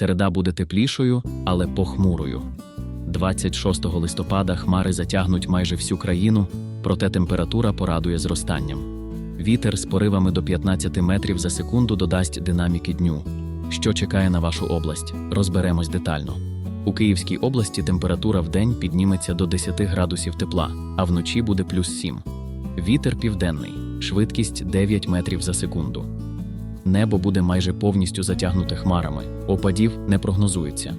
Середа буде теплішою, але похмурою. 26 листопада хмари затягнуть майже всю країну, проте температура порадує зростанням. Вітер з поривами до 15 метрів за секунду додасть динаміки дню. Що чекає на вашу область? Розберемось детально. У Київській області температура в день підніметься до 10 градусів тепла, а вночі буде плюс 7. Вітер південний, швидкість 9 метрів за секунду. Небо буде майже повністю затягнуте хмарами, опадів не прогнозується.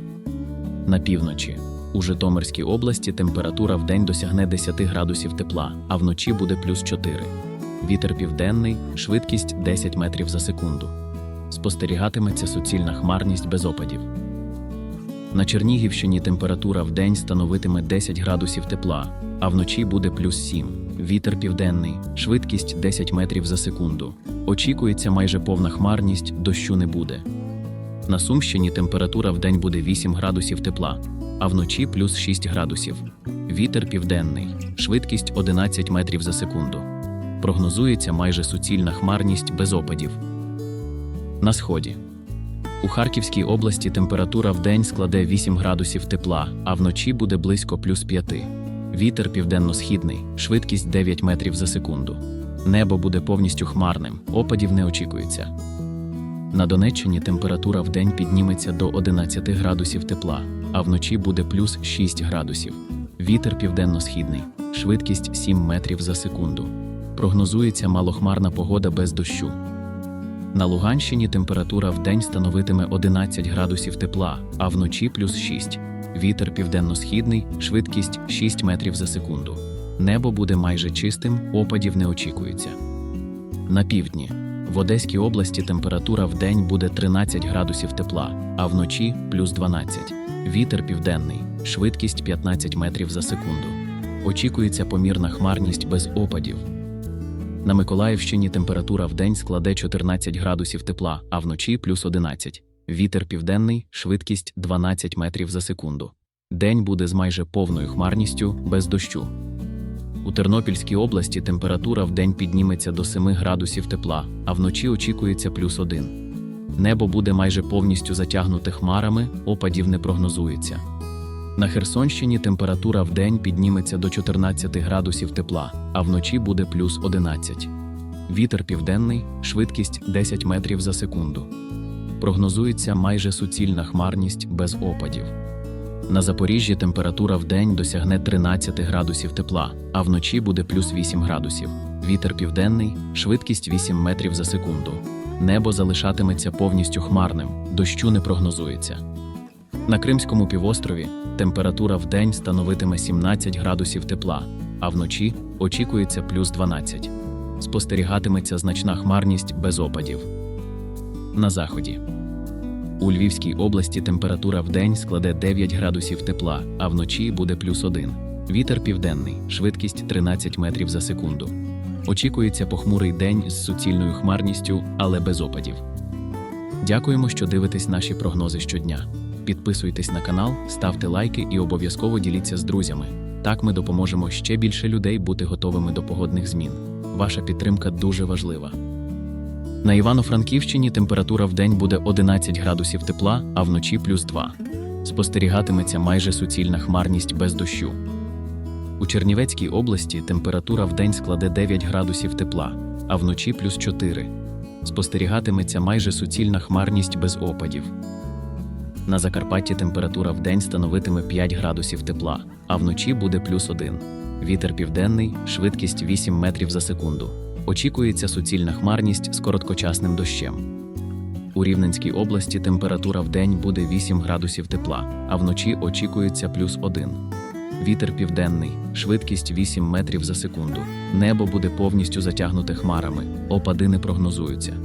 На півночі. У Житомирській області температура в день досягне 10 градусів тепла, а вночі буде плюс 4. Вітер південний, швидкість 10 метрів за секунду. Спостерігатиметься суцільна хмарність без опадів. На Чернігівщині температура в день становитиме 10 градусів тепла, а вночі буде плюс 7. Вітер південний, швидкість 10 метрів за секунду. Очікується майже повна хмарність, дощу не буде. На Сумщині температура в день буде 8 градусів тепла, а вночі плюс 6 градусів. Вітер південний, швидкість 11 метрів за секунду. Прогнозується майже суцільна хмарність без опадів. На сході. У Харківській області температура в день складе 8 градусів тепла, а вночі буде близько плюс 5. Вітер південно-східний, швидкість 9 метрів за секунду. Небо буде повністю хмарним, опадів не очікується. На Донеччині температура в день підніметься до 11 градусів тепла, а вночі буде плюс 6 градусів. Вітер південно-східний, швидкість 7 метрів за секунду. Прогнозується малохмарна погода без дощу. На Луганщині температура в день становитиме 11 градусів тепла, а вночі плюс 6. Вітер південно-східний, швидкість 6 метрів за секунду. Небо буде майже чистим, опадів не очікується. На півдні. В Одеській області температура в день буде 13 градусів тепла, а вночі плюс 12. Вітер південний, швидкість 15 метрів за секунду. Очікується помірна хмарність без опадів. На Миколаївщині температура в день складе 14 градусів тепла, а вночі плюс 11. Вітер південний, швидкість 12 метрів за секунду. День буде з майже повною хмарністю без дощу. У Тернопільській області температура в день підніметься до 7 градусів тепла, а вночі очікується плюс 1. Небо буде майже повністю затягнуте хмарами, опадів не прогнозується. На Херсонщині температура в день підніметься до 14 градусів тепла, а вночі буде плюс 11. Вітер південний, швидкість 10 метрів за секунду. Прогнозується майже суцільна хмарність без опадів. На Запоріжжі температура в день досягне 13 градусів тепла, а вночі буде плюс 8 градусів. Вітер південний, швидкість 8 метрів за секунду. Небо залишатиметься повністю хмарним, дощу не прогнозується. На Кримському півострові температура в день становитиме 17 градусів тепла, а вночі очікується плюс 12. Спостерігатиметься значна хмарність без опадів. На заході. У Львівській області температура в день складе 9 градусів тепла, а вночі буде плюс 1. Вітер південний, швидкість 13 метрів за секунду. Очікується похмурий день з суцільною хмарністю, але без опадів. Дякуємо, що дивитесь наші прогнози щодня. Підписуйтесь на канал, ставте лайки і обов'язково діліться з друзями. Так ми допоможемо ще більше людей бути готовими до погодних змін. Ваша підтримка дуже важлива. На Івано-Франківщині температура в день буде 11 градусів тепла, а вночі плюс 2. Спостерігатиметься майже суцільна хмарність без дощу. У Чернівецькій області температура в день складе 9 градусів тепла, а вночі плюс 4. Спостерігатиметься майже суцільна хмарність без опадів. На Закарпатті температура в день становитиме 5 градусів тепла, а вночі буде плюс 1. Вітер південний, швидкість 8 метрів за секунду. Очікується суцільна хмарність з короткочасним дощем. У Рівненській області температура в день буде 8 градусів тепла, а вночі очікується плюс 1. Вітер південний, швидкість 8 метрів за секунду. Небо буде повністю затягнуте хмарами, опади не прогнозуються.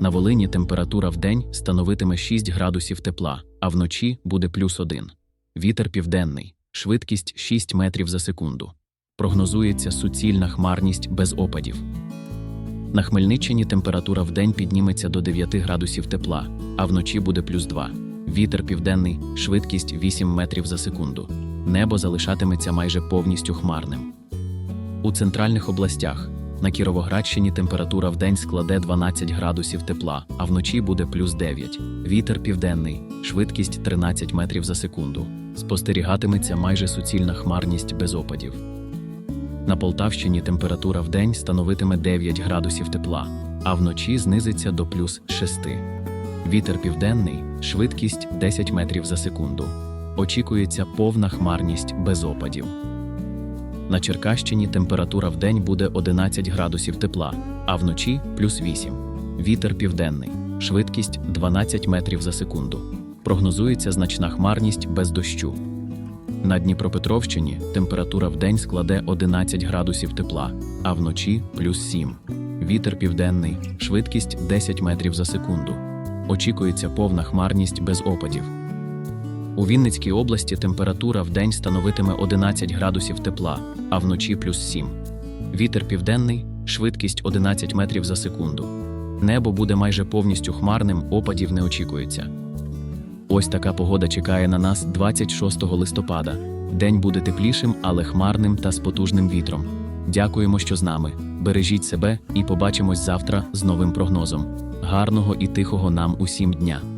На Волині температура в день становитиме 6 градусів тепла, а вночі буде плюс 1. Вітер південний, швидкість 6 метрів за секунду. Прогнозується суцільна хмарність без опадів. На Хмельниччині температура в день підніметься до 9 градусів тепла, а вночі буде плюс 2. Вітер південний, швидкість 8 метрів за секунду. Небо залишатиметься майже повністю хмарним. У центральних областях На Кіровоградщині температура в день складе 12 градусів тепла, а вночі буде плюс 9. Вітер південний, швидкість 13 метрів за секунду. Спостерігатиметься майже суцільна хмарність без опадів. На Полтавщині температура в день становитиме 9 градусів тепла, а вночі знизиться до плюс 6. Вітер південний, швидкість 10 метрів за секунду. Очікується повна хмарність без опадів. На Черкащині температура в день буде 11 градусів тепла, а вночі плюс 8. Вітер південний, швидкість 12 метрів за секунду. Прогнозується значна хмарність без дощу. На Дніпропетровщині температура в день складе 11 градусів тепла, а вночі плюс 7. Вітер південний, швидкість 10 метрів за секунду. Очікується повна хмарність без опадів. У Вінницькій області температура в день становитиме 11 градусів тепла, а вночі плюс 7. Вітер південний, швидкість 11 метрів за секунду. Небо буде майже повністю хмарним, опадів не очікується. Ось така погода чекає на нас 26 листопада. День буде теплішим, але хмарним та з потужним вітром. Дякуємо, що з нами. Бережіть себе і побачимось завтра з новим прогнозом. Гарного і тихого нам усім дня!